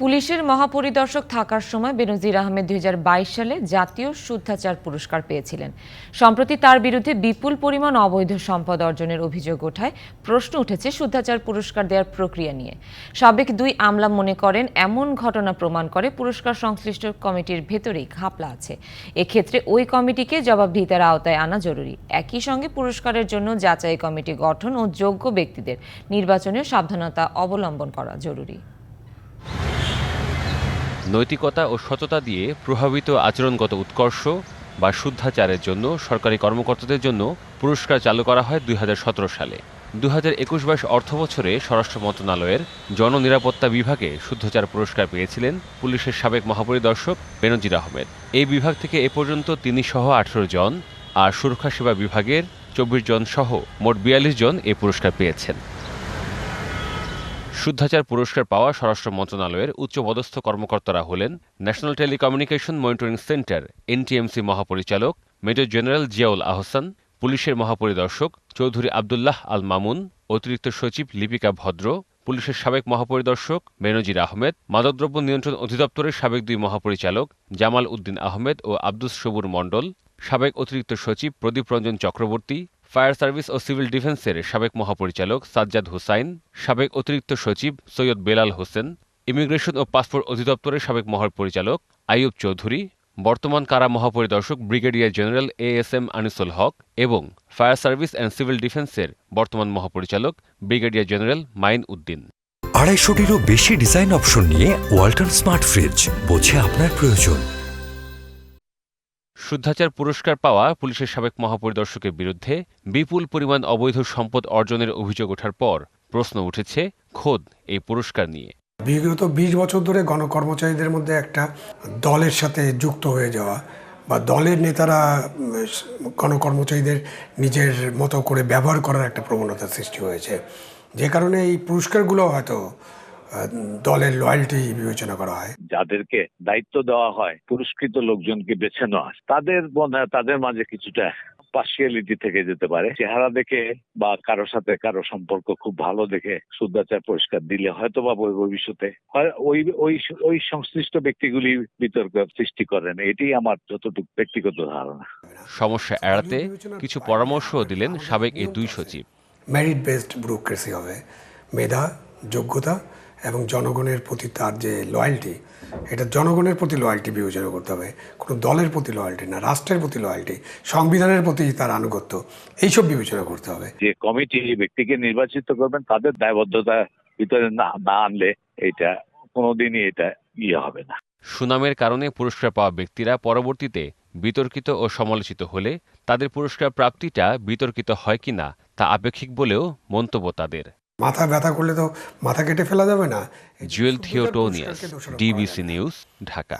পুলিশের মহাপরিদর্শক থাকার সময় বেনজির আহমেদ দুই হাজার বাইশ সালে জাতীয় শুদ্ধাচার পুরস্কার পেয়েছিলেন। সম্প্রতি তার বিরুদ্ধে বিপুল পরিমাণ অবৈধ সম্পদ অর্জনের অভিযোগ ওঠায় প্রশ্ন উঠেছে শুদ্ধাচার পুরস্কার দেওয়ার প্রক্রিয়া নিয়ে। সাবেক দুই আমলা মনে করেন এমন ঘটনা প্রমাণ করে পুরস্কার সংশ্লিষ্ট কমিটির ভেতরেই ঘাপলা আছে। এক্ষেত্রে ওই কমিটিকে জবাবদিহিতার আওতায় আনা জরুরি। একই সঙ্গে পুরস্কারের জন্য যাচাই কমিটি গঠন ও যোগ্য ব্যক্তিদের নির্বাচনেও সাবধানতা অবলম্বন করা জরুরি। নৈতিকতা ও সততা দিয়ে প্রভাবিত আচরণগত উৎকর্ষ বা শুদ্ধাচারের জন্য সরকারি কর্মকর্তাদের জন্য পুরস্কার চালু করা হয় দুই হাজার সতেরো সালে। দু হাজার একুশ বাইশ অর্থ বছরে স্বরাষ্ট্র মন্ত্রণালয়ের জননিরাপত্তা বিভাগে শুদ্ধাচার পুরস্কার পেয়েছিলেন পুলিশের সাবেক মহাপরিদর্শক বেনজির আহমেদ। এই বিভাগ থেকে এ পর্যন্ত তিনি সহ আঠারো জন আর সুরক্ষা সেবা বিভাগের চব্বিশ জন সহ মোট বিয়াল্লিশ জন এ পুরস্কার পেয়েছেন। শুদ্ধাচার পুরস্কার পাওয়া স্বরাষ্ট্র মন্ত্রণালয়ের উচ্চপদস্থ কর্মকর্তারা হলেন National Telecommunication Monitoring Centre, NTMC মহাপরিচালক, মেজর জেনারেল জিয়াউল আহসান, পুলিশের মহাপরিদর্শক চৌধুরী আবদুল্লাহ আল মামুন, অতিরিক্ত সচিব লিপিকা ভদ্র, পুলিশের সাবেক মহাপরিদর্শক মেনজির আহমেদ, মাদকদ্রব্য নিয়ন্ত্রণ অধিদপ্তরের সাবেক দুই মহাপরিচালক জামাল উদ্দিন আহমেদ ও আব্দুস সবুর মণ্ডল, সাবেক অতিরিক্ত সচিব প্রদীপ রঞ্জন চক্রবর্তী ফায়ার সার্ভিস ও সিভিল ডিফেন্সের সাবেক মহাপরিচালক সাজ্জাদ হুসাইন, সাবেক অতিরিক্ত সচিব সৈয়দ বেলাল হোসেন, ইমিগ্রেশন ও পাসপোর্ট অধিদপ্তরের সাবেক মহাপরিচালক আইয়ুব চৌধুরী, বর্তমান কারা মহাপরিদর্শক brigadier general A S M Anisul Haque এবং ফায়ার সার্ভিস অ্যান্ড সিভিল ডিফেন্সের বর্তমান মহাপরিচালক ব্রিগেডিয়ার জেনারেল মাইন উদ্দিন। আড়াইশোটিরও বেশি ডিজাইন অপশন নিয়ে ওয়াল্টন স্মার্ট ফ্রিজ বোঝে আপনার প্রয়োজন। শুদ্ধাচার পুরস্কার পাওয়া পুলিশের সাবেক মহাপরিদর্শকের বিরুদ্ধে বিপুল পরিমাণ অবৈধ সম্পদ অর্জনের অভিযোগ ওঠার পর প্রশ্ন উঠেছে খোদ এই পুরস্কার নিয়ে। বিগত বিশ বছর ধরে গণকর্মচারীদের মধ্যে একটা দলের সাথে যুক্ত হয়ে যাওয়া বা দলের নেতারা গণকর্মচারীদের নিজের মতো করে ব্যবহার করার একটা প্রবণতা সৃষ্টি হয়েছে। যে কারণে এই পুরস্কারগুলো হয়তো দলের লয়্যালটি বিবেচনা করা হয়। যাদেরকে দায়িত্ব দেওয়া হয় পুরস্কৃত লোকজনকে বেছে নেওয়া তাদের মনে তাদের মাঝে কিছুটা পার্সিয়ালিটি থেকে যেতে পারে। চেহারা দেখে বা কারোর সাথে কারও সম্পর্ক খুব ভালো দেখে শুদ্ধাচার পুরস্কার দিলে হয়তো বা ভবিষ্যতে ওই ওই ওই সংশ্লিষ্ট ব্যক্তিগুলি বিতর্ক সৃষ্টি করেন। এটি আমার যতটুকু ব্যক্তিগত ধারণা। সমস্যা এড়াতে কিছু পরামর্শ দিলেন সাবেক এই দুই সচিব। মেরিট বেসড ব্যুরোক্রেসি হবে। মেধা যোগ্যতা এবং জনগণের প্রতি তার যে লয়্যালটি এটা জনগণের প্রতি লয়্যালটি বিবেচনা করতে হবে। কোনো দলের প্রতি লয়্যালটি না রাষ্ট্রের প্রতি লয়্যালটি সংবিধানের প্রতি তার আনুগত্য এইসব বিবেচনা করতে হবে। যে কমিটি ব্যক্তিকে নির্বাচিত করবেন তাদের দায়বদ্ধতা ভিতরে না না আনলে এটা কোনোদিনই এটা ইয়ে হবে না। সুনামের কারণে পুরস্কার পাওয়া ব্যক্তিরা পরবর্তীতে বিতর্কিত ও সমালোচিত হলে তাদের পুরস্কার প্রাপ্তিটা বিতর্কিত হয় কিনা তা আপেক্ষিক বলেও মন্তব্য তাদের। মাথা ব্যথা করলে তো মাথা কেটে ফেলা যাবে না। Jewel Theotonius DBC news Dhaka.